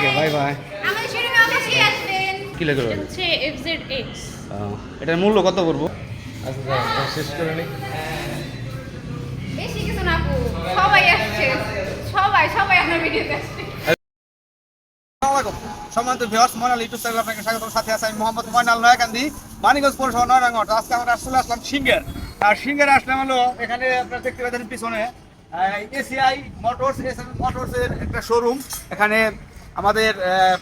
Okay bye by কি লাগে এটা হচ্ছে FZX এটার মূল্য কত পড়ব? আচ্ছা শেষ করে নিই বেশি কিছু না আপু সবাই আসছে। সবাই সবাই আপনার ভিডিওতে আসছে। সম্মানিত ভিউয়ার্স ময়নাল ইউটিউব চ্যানেল আপনাকে স্বাগত। সাথে আছে আমি মোহাম্মদ ময়নাল নয়াকান্দি মানিগঞ্জ পৌরসভা নয়রাঙ্গট। আজকে আমরা আসলে আসলাম সিঙ্গের। আর সিঙ্গের আসলাম হলো এখানে আপনারা দেখতে পাচ্ছেন পিছনে এসিআই মোটরস মোটরস এর একটা শোরুম এখানে আমাদের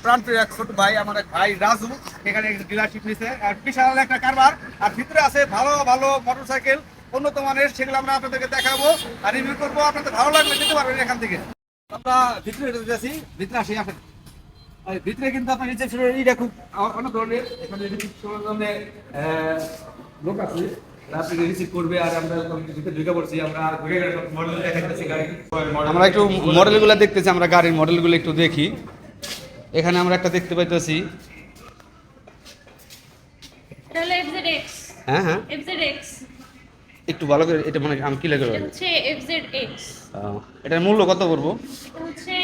প্রাণপ্রিয় এক ছোট ভাই আমার এক ভাই রাজু, এখানে ডিলারশিপ নিছে। আর বিশাল একটা কারবার। আর ভিতরে আছে ভালো ভালো মোটরসাইকেল উন্নত মানের, সেগুলো আমরা আপনাদেরকে দেখাবো। আর রিভিউ করব, আপনাদের ভালো লাগলে নিতে পারবেন এখান থেকে। আমরা ভিতরে যাচ্ছি, ভিতরে আসি আসেন। ভিতরে কিন্তু আপনার রিসেপশনের এইটা খুব অনেক ধরনের, এখানে জন্য লোক আছে। তারা রিসিভ করবে আর আমরা সব মডেল দেখাইতেছি আমরা একটু মডেলগুলো দেখতেছি, আমরা গাড়ির মডেলগুলো একটু দেখি। এখানে আমরা একটা দেখতে পাইতেছি। হ্যাঁ হ্যাঁ। একটু ভালো করে এটা মানে আমি কি লাগে হচ্ছে এটার মূল্য কত পড়ব? হচ্ছে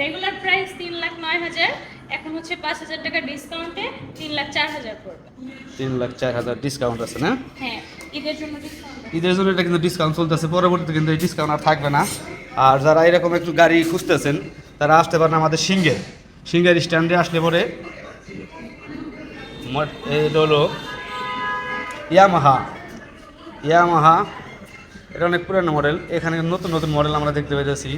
রেগুলার প্রাইস তিন লাখ নয় হাজার। এখন হচ্ছে পাঁচ হাজার টাকা ডিসকাউন্টে তিন লাখ চার হাজার পড়বে। তিন লাখ চার হাজার ডিসকাউন্ট আছে না? হ্যাঁ ঈদের জন্য ডিসকাউন্ট ঈদের জন্য এটা কিন্তু ডিসকাউন্ট চলতেছে পরবর্তীতে কিন্তু এই ডিসকাউন্ট আর থাকবে না। আর যারা এরকম একটু গাড়ি খুঁজতেছেন তারা আসতে পারেন আমাদের সিঙ্গের সিঙ্গের স্ট্যান্ডে আসলে পরে এটা হলো ইয়ামাহা। ইয়ামাহা এটা অনেক পুরানো মডেল। এখানে নতুন নতুন মডেল আমরা দেখতে পেয়েছি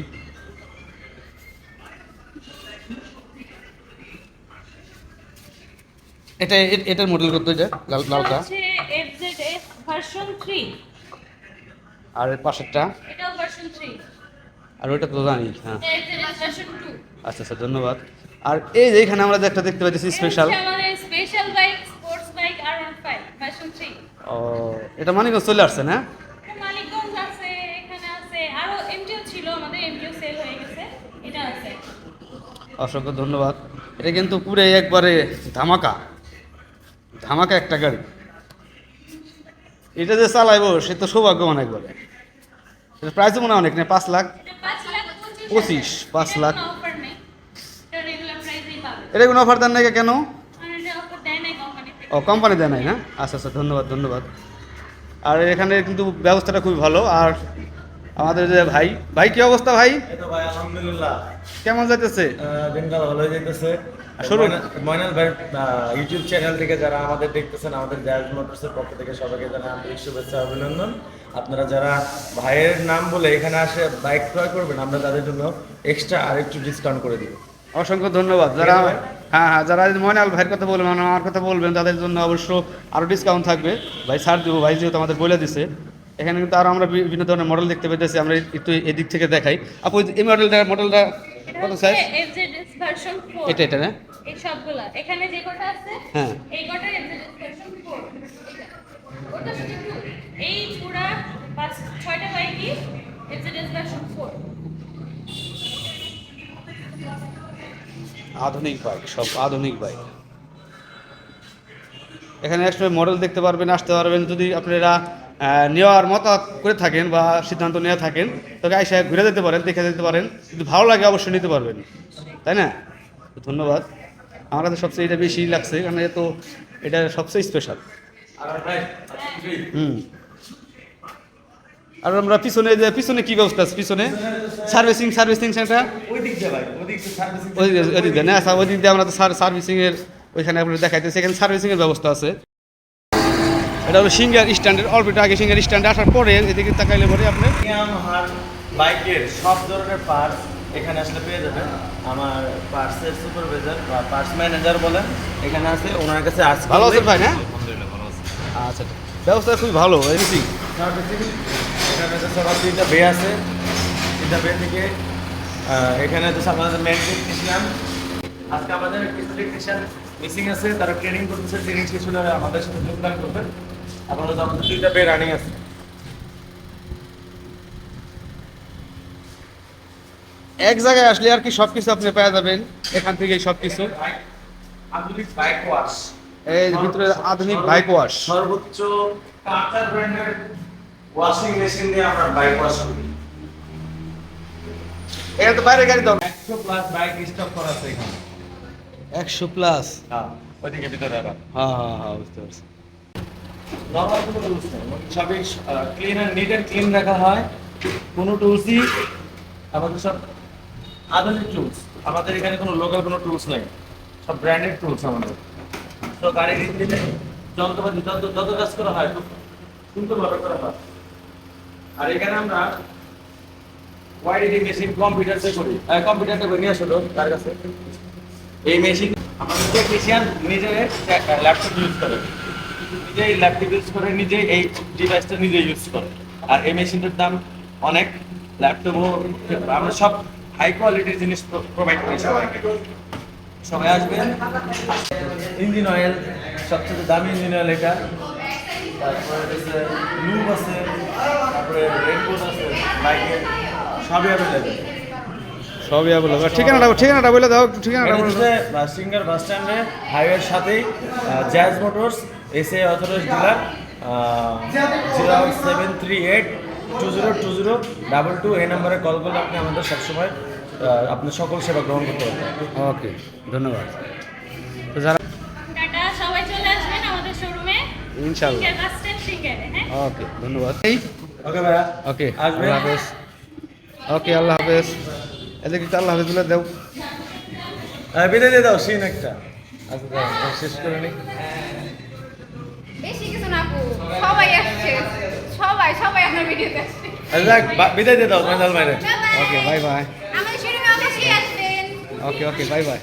এটা এটার মডেল কত এটা? লাল লালটা আর এর পাশেরটা? আর ওইটা তো জানি হ্যাঁ। আচ্ছা আচ্ছা ধন্যবাদ। আর এই যে এখানে আমরা যে একটা দেখতে পাচ্ছি special special bike sports bike আর ও এটা মানিকগঞ্জ চলে আসছে না? মালিকগঞ্জ আছে এখানে আছে। আরও এমটিও ছিল আমাদের এমটিও সেল হয়ে গেছে। এটা আছে। অসংখ্য ধন্যবাদ। এটা কিন্তু পুরো একবারে ধামাকা। ধামাকা একটা গাড়ি। এটা যে চালাইবো সে তো সৌভাগ্যবান একবারে। এটা প্রাইসও মনে হয় অনেক নেই পাঁচ লাখ? পঁচিশ, পাঁচ লাখ। অফার নেই এটা রেগুলার প্রাইসেই পাবে এটা কোনো অফার দেন নাই কেন? ও কোম্পানি দেয় নাই না আচ্ছা আচ্ছা ধন্যবাদ ধন্যবাদ। আর এখানে কিন্তু ব্যবস্থাটা খুবই ভালো। আর আমাদের যে ভাই ভাই কি অবস্থা ভাই? কেমন যাইতেছে? দিনকাল ভালো হয়ে শুরু। ময়নাল ভাই ইউটিউব চ্যানেল থেকে যারা আমাদের দেখতেছেন আমাদের জায়াজ মোটরসের পক্ষ থেকে সবাইকে জানাই আন্তরিক শুভেচ্ছা অভিনন্দন। আপনারা যারা ভাইয়ের নাম বলে এখানে আসে বাইক ক্রয় করবেন আমরা তাদের জন্য এক্সট্রা আর একটু ডিসকাউন্ট করে দিব। অসংখ্য ধন্যবাদ। যারা? হ্যাঁ হ্যাঁ যারা ময়নাল ভাইয়ের কথা বলবেন আমার কথা বলবেন তাদের জন্য অবশ্য আরও ডিসকাউন্ট থাকবে। ভাই ছাড় দেবো ভাই যেহেতু আমাদের বলে দিছে। এখানে কিন্তু আরও আমরা বিভিন্ন ধরনের মডেল দেখতে পেতেছি আমরা একটু এদিক থেকে দেখাই। আপু এই মডেলটা মডেলটা কত সাইজ FZX ভার্সন 4 এটা এটা না? এই সবগুলা। এখানে যে কটা আছে হ্যাঁ। এই কটা FZX ভার্সন 4 ওটা শুধু এই পুরা পাঁচ ছয়টা বাইকই FZX ভার্সন 4 আধুনিক বাইক সব আধুনিক বাইক এখানে একসময় মডেল দেখতে পারবেন আসতে পারবেন। যদি আপনারা নেওয়ার মতো করে থাকেন বা সিদ্ধান্ত নেওয়া থাকেন তবে আইসা ঘুরে যেতে পারেন দেখে যেতে পারেন। যদি ভালো লাগে অবশ্যই নিতে পারবেন। তাই না? ধন্যবাদ। আমার কাছে সবচেয়ে এটা বেশি লাগছে কারণ এ তো এটা সবচেয়ে স্পেশাল হুম। আর আমরা পিছনে যে পিছনে কি ব্যবস্থা আছে? পিছনে সার্ভিসিং সার্ভিসিং সেন্টার ওই দিক না আচ্ছা ওই দিক দিয়ে আমরা তো সার্ভিসিং এর ওইখানে আপনার দেখাইতে এখানে সার্ভিসিং এর ব্যবস্থা আছে। এটা হলো সিঙ্গার স্ট্যান্ডের অল্প একটু আগে সিঙ্গার স্ট্যান্ডে আসার পরে এদিকে তাকাইলে পরে আপনি বাইকের সব ধরনের পার্টস এখানে আসলে পেয়ে যাবেন। আমার পার্টসের সুপারভাইজার বা পার্টস ম্যানেজার বলেন এখানে আছে ওনার কাছে আজকে ভালো আছেন ভাই না? আচ্ছা ব্যবস্থা খুবই ভালো সার্ভিসিং এখানে হচ্ছে বে আছে। তিনটা বে থেকে এখানে হচ্ছে আমাদের মেন টেকনিশিয়ান আজকে আমাদের কিছু টেকনিশিয়ান মিসিং আছে তারা ট্রেনিং করতেছে ট্রেনিং শেষ হলে আমাদের সাথে যোগদান করবেন আপাতত আমাদের দুইটা বে রানিং আছে। এক জায়গায় আসলে আর কি সবকিছু আপনি পেয়ে যাবেন এখান থেকেই সবকিছু। আধুনিক বাইক ওয়াশ এই ভিতরে আধুনিক বাইক ওয়াশ সর্বোচ্চ কাঁচার ব্র্যান্ডের ওয়াশিং মেশিন দিয়ে আমরা বাইক ওয়াশ করি। এটা তো বাইরে গাড়ি দাও একশো প্লাস বাইক স্টক করা আছে এখানে। একশো প্লাস হ্যাঁ ওইদিকে ভিতরে আবার। হ্যাঁ হ্যাঁ হ্যাঁ বুঝতে পারছি। নর্মাল কোনো টুলস নেই সবই ক্লিন নিট ক্লিন রাখা হয়। কোনো টুলসই আমাদের সব আধুনিক টুলস আমাদের এখানে কোনো লোকাল কোনো টুলস নেই। সব ব্র্যান্ডেড টুলস আমাদের। তো গাড়ির ইঞ্জিনে যন্ত্রপাতি যত যত কাজ করা হয় খুব সুন্দরভাবে করা হয়। আর এখানে আমরা ওয়াইডিং মেশিন কম্পিউটারতে করি। কম্পিউটারটা নিয়ে আসলো তার কাছে। এই মেশিন আমাদের টেকনিশিয়ান নিজে ল্যাপটপ ইউজ করে। নিজেই ল্যাপটপ ইউজ করে নিজে এই ডিভাইসটা নিজে ইউজ করে। আর এই মেশিনটার দাম অনেক। ল্যাপটপও আমরা সব হাই কোয়ালিটির জিনিস প্রোভাইড করি সবাইকে। সবাই আসবেন ইঞ্জিন অয়েল সবচেয়ে দামি ইঞ্জিন অয়েল এটা। তারপরে লুব আছে। তারপরে রেনকোট আছে বাইকের সবই অ্যাভেলেবেল সবই অ্যাভেলেবল ঠিকানাটা ঠিকানাটা বলে দাও একটু ঠিকানাটা বলে দাও। সিঙ্গার বাস স্ট্যান্ডে হাইওয়ের সাথেই Jazz Motors S A authorise dealer zero seven three eight two zero two zero double two এই নাম্বারে কল করলে আপনি আমাদের সবসময় আহ, আপনার সকল সেবা গ্রহণ করতে পারবেন। ওকে ধন্যবাদ। তো যারা টাটা সবাই চলে আসবেন আমাদের শোরুমে ইনশাল্লাহ। হ্যাঁ ওকে ধন্যবাদ ওকে ভাইয়া। ওকে আল্লাহ হাফেজ। ওকে আল্লাহ হাফেজ। এদিকে একটু আল্লাহ হাফেজ বলে দাও। আহ, বিদায় দিয়ে দাও সিন একটা। আচ্ছা দাও, শেষ করে নিই বেশি কিছু না সবাই আসছে। সবাই সবাই আপনার ভিডিওতে আসছে। আচ্ছা বিদায় দিয়ে দাও মেজাল ওকে বাই বাই। আসবেন। ওকে ওকে বাই বাই